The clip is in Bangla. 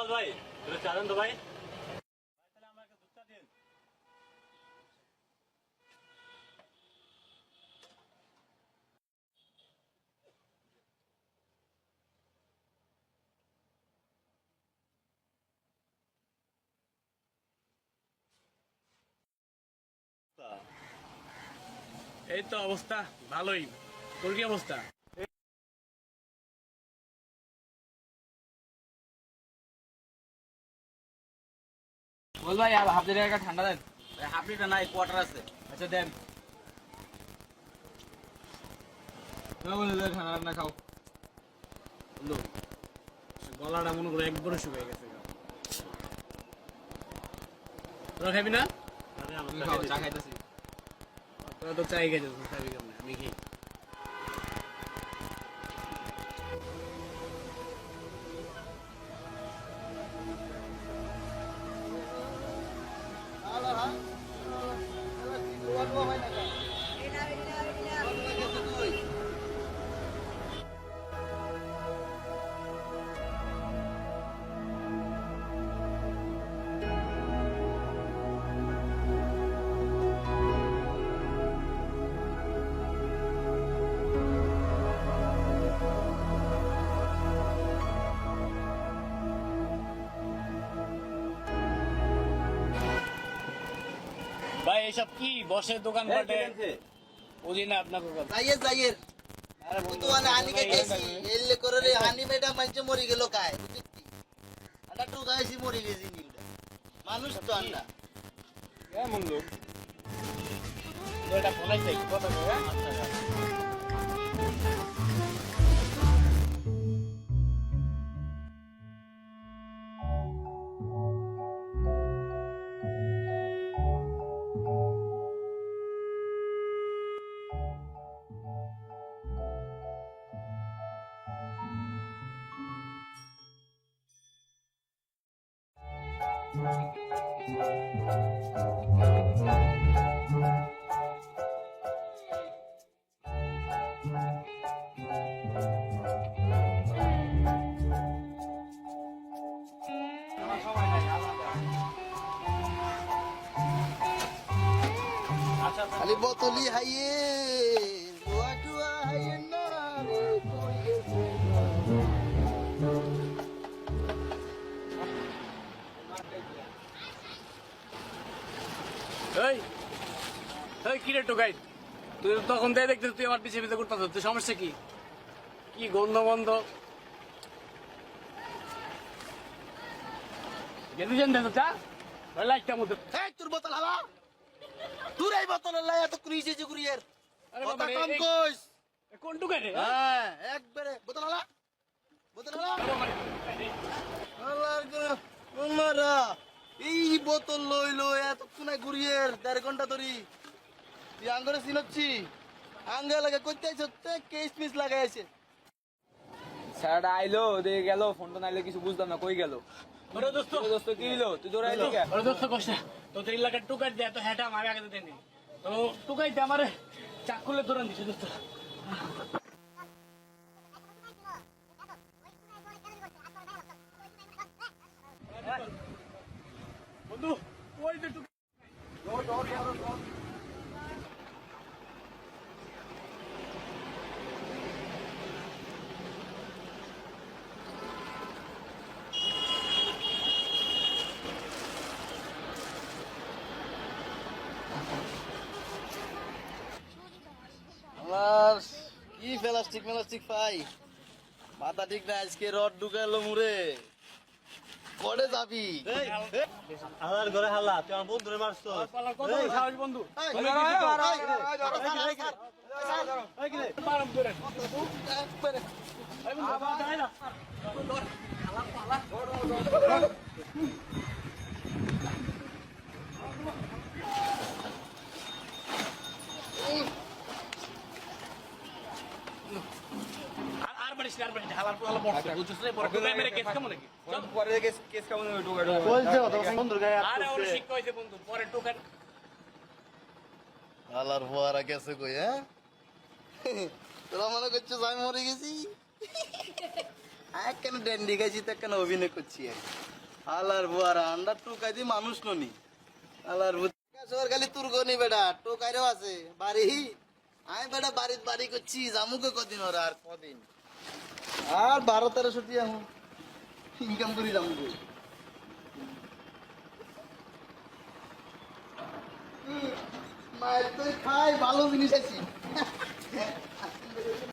গোপাল ভাই ভাই। এই তো অবস্থা ভালোই। তোর কি অবস্থা? বল ভাই আর হাফ লিটার একটা ঠান্ডা দেন। হাফ লিটার নাই কোয়ার্টার আছে। আচ্ছা দেন। ঠান্ডা ঠান্ডা খাও। বন্ধু, গলাটা মনে করে একবারে শুকিয়ে গেছে। তোরা খাবি না? চা খেয়ে। খাইতেছি। তোরা তো চাই খাবি আমি খাই ভাই এসব কি? বসে দোকান পাটে বুঝি না আপনার কথা। যাইয়ে যাইয়ে তো মানে হানি গেছি এলে করে রে হানি মেডা মানছে মরি গেল কায়। আটা টু গাইছি মরি গেছি নিলটা মানুষ তো আন্ডা কেমন লোক। এটা ফোনাই চাই কথা কয় বোতলি হাইয়ে দোয়া এই টোকাই তুই তখন দেয় দেখতে তুই আমার পিছিয়ে পিছিয়ে করতে তুই সমস্যা কি? কি গন্ধ তা লাইটটা মধ্যে। এই তোর বোতল হালা তোর এই বোতল লাই এত ক্রিজে যে কুরিয়ার কথা কম কইস। কোন টোকাই রে? হ্যাঁ একবারে। বোতল বোতল আল্লাহর এই বোতল লই লই এত কোনায় ঘুরিয়ের দেড় ঘণ্টা ধরি। তুই আঙ্গরে চিনচ্ছি আঙ্গে লাগে করতে আইছ তে কেস মিস লাগাই আছে? স্যারটা আইলো দিয়ে গেল ফোনটা নাইলে কিছু বুঝতাম না কই গেল? ওরে দোস্ত। দোস্ত কি হইল? তুই দিকে ওরে দোস্ত কষ্ট তো তোর এলাকার টুকাই দে তো হ্যাটা মারে আগে দেনি তো টুকাই দে আমারে চাকুলে ধরে দিছে দোস্ত বন্ধু ওই যে টুকাই আমার কি প্লাস্টিক প্লাস্টিক পাই। মাথা ঠিক না আজকে রড ঢুকালো মুরে কড়ে যাবি। হালার ঘরে হালা তুই আমার বন্ধুরে মারছ। বন্ধু। এই, আলার ফোয়ারা গেছে কই হ্যাঁ? তোরা মনে করছিস আমি মরে গেছি? ড্যান্ডি গেছি তো কেন অভিনয় করছি আলার ফোয়ারা আন্ডার টুকাই দি মানুষ ননি। আলার সবার খালি তুর্গনি বেটা টোকাইরও আছে বাড়ি। আমি বেটা বাড়ির বাড়ি করছি জামুকে কদিন ওরা আর কদিন? আর বারো তেরো টি এখন ইনকাম করি যাব মায়ের তো খাই ভালো জিনিস আছি।